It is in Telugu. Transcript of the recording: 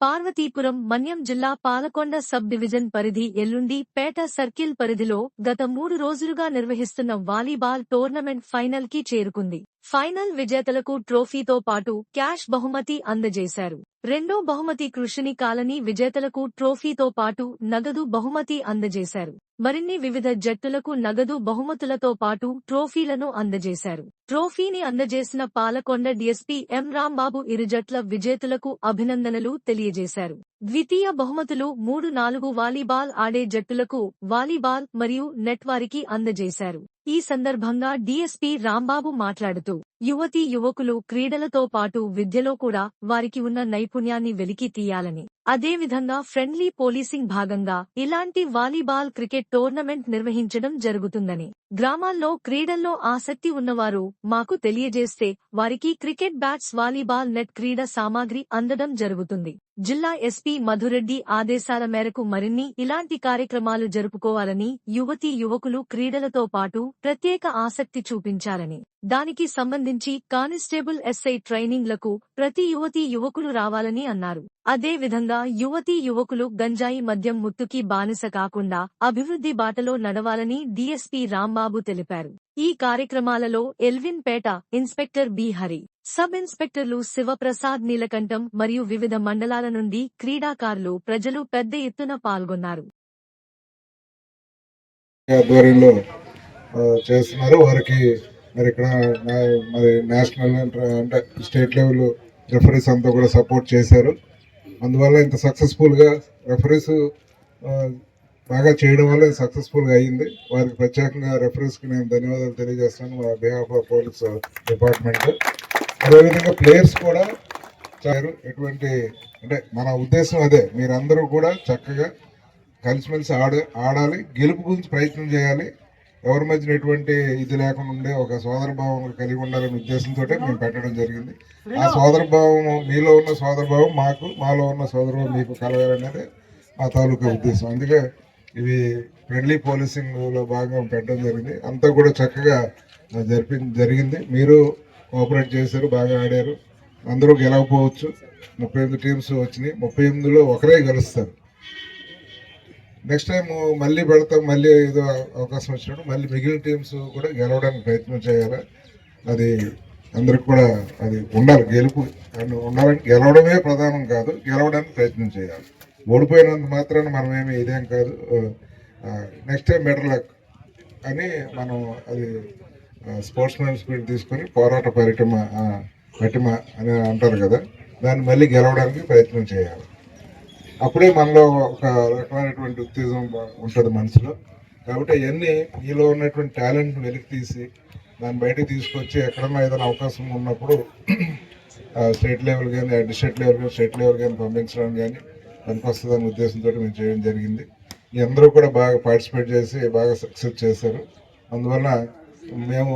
పార్వతీపురం మన్యం జిల్లా పాలకొండ సబ్ డివిజన్ పరిధి ఎల్లుండి పేట సర్కిల్ పరిధిలో గత మూడు రోజులుగా నిర్వహిస్తున్న వాలీబాల్ టోర్నమెంట్ ఫైనల్కి చేరుకుంది. ఫైనల్ విజేతలకు ట్రోఫీతో పాటు క్యాష్ బహుమతి అందజేశారు. రెండో బహుమతి కృషిని కాలనీ విజేతలకు ట్రోఫీతో పాటు నగదు బహుమతి అందజేశారు. మరిన్ని వివిధ జట్టులకు నగదు బహుమతులతో పాటు ట్రోఫీలను అందజేశారు. ట్రోఫీని అందజేసిన పాలకొండ డీఎస్పీ ఎం రాంబాబు ఇరు జట్ల విజేతలకు అభినందనలు తెలియజేశారు. ద్వితీయ బహుమతులు మూడు నాలుగు వాలీబాల్ ఆడే జట్టులకు వాలీబాల్ మరియు నెట్ వారికి అందజేశారు. ఈ సందర్భంగా డీఎస్పీ రాంబాబు మాట్లాడుతూ యువతీ యువకులు క్రీడలతో పాటు విద్యలో కూడా వారికి ఉన్న నైపుణ్యాన్ని వెలికి తీయాలని అదేవిధంగా ఫ్రెండ్లీ పోలీసింగ్ భాగంగా ఇలాంటి వాలీబాల్ క్రికెట్ టోర్నమెంట్ నిర్వహించడం జరుగుతుందని. గ్రామాల్లో క్రీడల్లో ఆసక్తి ఉన్నవారు మాకు తెలియజేస్తే వారికి క్రికెట్ బ్యాట్స్ వాలీబాల్ నెట్ క్రీడ సామాగ్రి అందడం జరుగుతుంది. జిల్లా ఎస్పీ మధురెడ్డి ఆదేశాల మేరకు మరిన్ని ఇలాంటి కార్యక్రమాలు జరుపుకోవాలని యువతీ యువకులు క్రీడలతో పాటు ప్రత్యేక ఆసక్తి చూపించాలని దానికి సంబంధించి కానిస్టేబుల్ ఎస్ఐ ట్రైనింగ్లకు ప్రతి యువతీ యువకులు రావాలని అన్నారు. అదే విధంగా యువతీ యువకులు గంజాయి మద్యం ముత్తుకి బానిస కాకుండా అభివృద్ధి బాటలో నడవాలని డీఎస్పీ రాంబాబు తెలిపారు. ఈ కార్యక్రమాలలో Elvin Peta inspector B Hari sub ఇన్స్పెక్టర్లు Sivaprasad నీలకంఠం మరియు వివిధ మండలాల నుండి క్రీడాకారులు ప్రజలు పెద్ద ఎత్తున పాల్గొన్నారు. చేస్తున్నారు. వారికి మరి ఇక్కడ నా- మరి నేషనల్ అంటే స్టేట్ లెవెల్ రెఫరీస్ అంతా కూడా సపోర్ట్ చేశారు. అందువల్ల ఇంత సక్సెస్ఫుల్గా రెఫరీస్ బాగా చేయడం వల్ల సక్సెస్ఫుల్గా అయ్యింది వారికి ప్రత్యేకంగా రెఫరీస్కి నేను ధన్యవాదాలు తెలియజేస్తాను మా బిహాఫ్ ఆఫ్ పోలీస్ డిపార్ట్మెంట్ అదేవిధంగా ప్లేయర్స్ కూడా చారు ఎటువంటి అంటే మన ఉద్దేశం అదే. మీరందరూ కూడా చక్కగా కలిసిమెలిసి ఆడ ఆడాలి. గెలుపు గురించి ప్రయత్నం చేయాలి. ఎవరి మధ్యన ఎటువంటి ఇది లేకుండా ఉండే ఒక సోదర భావం కలిగి ఉండాలనే ఉద్దేశంతో మేము పెట్టడం జరిగింది. ఆ సోదర భావం మీలో ఉన్న సోదర భావం మాకు మాలో ఉన్న సోదర భావం మీకు కలగాలనేది మా తాలూకా ఉద్దేశం. అందుకే ఇవి ఫ్రెండ్లీ పోలీసింగ్లో భాగంగా పెట్టడం జరిగింది. అంతా కూడా చక్కగా జరిపి జరిగింది. మీరు కోఆపరేట్ చేశారు బాగా ఆడారు. అందరూ గెలవకపోవచ్చు. ముప్పై ఎనిమిది టీమ్స్ వచ్చినాయి. ముప్పై ఎనిమిదిలో ఒకరే గెలుస్తారు. నెక్స్ట్ టైం మళ్ళీ పెడతాం మళ్ళీ ఏదో అవకాశం వచ్చినప్పుడు మళ్ళీ మిగిలిన టీమ్స్ కూడా గెలవడానికి ప్రయత్నం చేయాలి? అది అందరికి కూడా అది ఉండాలి గెలుపు ఉండాలని గెలవడమే ప్రధానం కాదు గెలవడానికి ప్రయత్నం చేయాలి. ఓడిపోయినంత మాత్రాన మనమేమి ఇదేం కాదు. నెక్స్ట్ టైం బెటర్ లక్ అని మనం అది స్పోర్ట్స్ మ్యాన్ స్పీడ్ తీసుకొని పోరాట పరిటమ ఆ, పటిమ అని అంటారు కదా దాన్ని మళ్ళీ గెలవడానికి ప్రయత్నం చేయాలి. అప్పుడే మనలో ఒక రకమైనటువంటి ఉత్తేజం ఉంటుంది మనసులో. కాబట్టి అవన్నీ మీలో ఉన్నటువంటి టాలెంట్ వెలికి తీసి దాన్ని బయటకు తీసుకొచ్చి ఎక్కడన్నా ఏదైనా అవకాశం ఉన్నప్పుడు స్టేట్ లెవెల్ కానీ డిస్ట్రిక్ట్ లెవెల్ కానీ స్టేట్ లెవెల్ కానీ పంపించడం కానీ పనికొస్తుందనే ఉద్దేశంతో మేము చేయడం జరిగింది. మీ అందరూ కూడా బాగా పార్టిసిపేట్ చేసి బాగా సక్సెస్ చేశారు. అందువల్ల మేము